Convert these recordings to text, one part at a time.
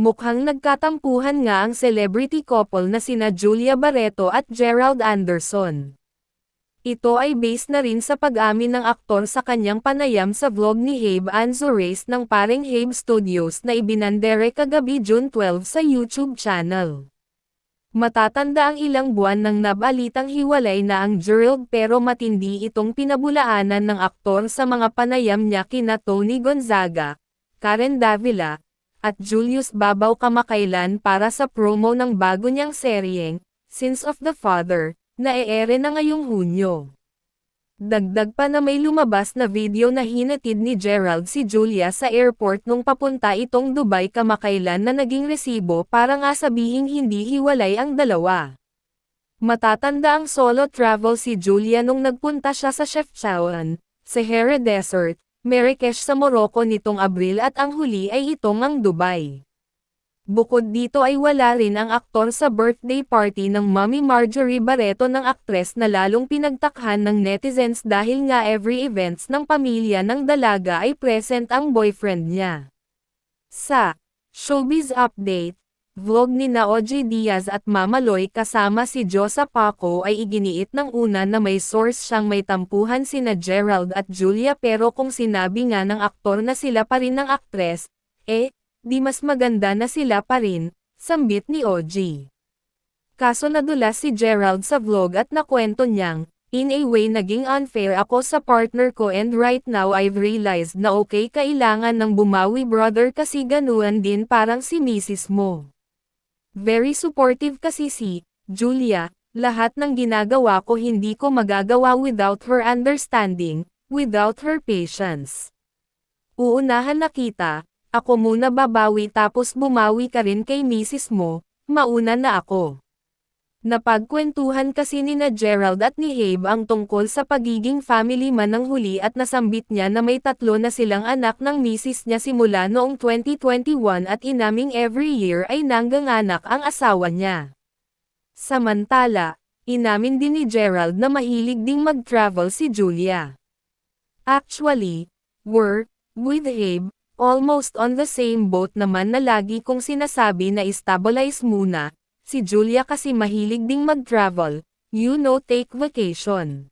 Mukhang nagkatampuhan nga ang celebrity couple na sina Julia Barreto at Gerald Anderson. Ito ay based na rin sa pag-amin ng aktor sa kanyang panayam sa vlog ni Habe Anzores ng paring Habe Studios na ibinandere kagabi June 12 sa YouTube channel. Matatanda ang ilang buwan nang nabalitang hiwalay na ang Gerald pero matindi itong pinabulaanan ng aktor sa mga panayam niya kina Tony Gonzaga, Karen Davila, at Julius Babaw kamakailan para sa promo ng bago niyang seryeng, Sins of the Father, na eere na ngayong Hunyo. Dagdag pa na may lumabas na video na hinatid ni Gerald si Julia sa airport nung papunta itong Dubai kamakailan na naging resibo para nga sabihing hindi hiwalay ang dalawa. Matatanda ang solo travel si Julia nung nagpunta siya sa Chefchaouen, Sahara Desert, Marrakesh sa Morocco nitong Abril at ang huli ay itong ang Dubai. Bukod dito ay wala rin ang aktor sa birthday party ng Mommy Marjorie Barreto ng aktres na lalong pinagtakhan ng netizens dahil nga every events ng pamilya ng dalaga ay present ang boyfriend niya. Sa Showbiz Update, vlog ni na OJ Diaz at Mama Loy kasama si Josa Paco ay iginiit ng una na may source siyang may tampuhan sina Gerald at Julia pero kung sinabi nga ng aktor na sila pa rin ng aktres, eh, di mas maganda na sila pa rin, sambit ni OG. Kaso nadulas si Gerald sa vlog at nakwento niyang, in a way naging unfair ako sa partner ko and right now I've realized na okay kailangan ng bumawi brother kasi ganuan din parang si misis mo. Very supportive kasi si, Julia, lahat ng ginagawa ko hindi ko magagawa without her understanding, without her patience. Uunahan na kita, ako muna babawi tapos bumawi ka rin kay misis mo, mauna na ako. Napagkwentuhan kasi ni na Gerald at ni Habe ang tungkol sa pagiging family man ng huli at nasambit niya na may tatlo na silang anak ng misis niya simula noong 2021 at inaming every year ay nangganganak ang asawa niya. Samantala, inamin din ni Gerald na mahilig ding mag-travel si Julia. Actually, we're, with Habe, almost on the same boat naman na lagi kong sinasabi na stabilize muna, si Julia kasi mahilig ding mag-travel, you know take vacation.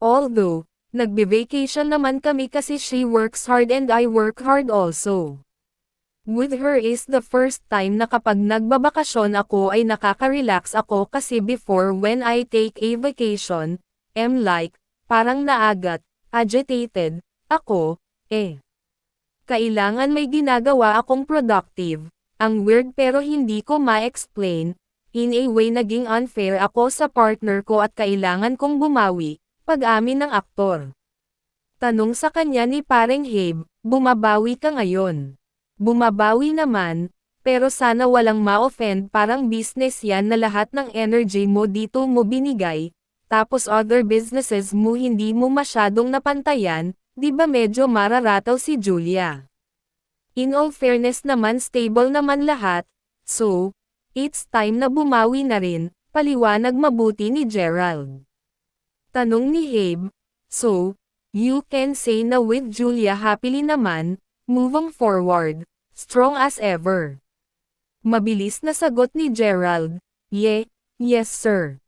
Although, nagbe-vacation naman kami kasi she works hard and I work hard also. With her is the first time na kapag nagbabakasyon ako ay nakaka-relax ako kasi before when I take a vacation, am like, parang naagat, agitated, ako, eh. Kailangan may ginagawa akong productive, ang weird pero hindi ko ma-explain, in a way naging unfair ako sa partner ko at kailangan kong bumawi, pag-amin ng aktor. Tanong sa kanya ni pareng Habe, bumabawi ka ngayon. Bumabawi naman, pero sana walang ma-offend parang business yan na lahat ng energy mo dito mo binigay, tapos other businesses mo hindi mo masyadong napantayan, di ba medyo mararataw si Julia. In all fairness naman stable naman lahat, so, it's time na bumawi na rin, paliwanag mabuti ni Gerald. Tanong ni Habe, so, you can say na with Julia happily naman, moving forward, strong as ever. Mabilis na sagot ni Gerald, yeah, yes sir.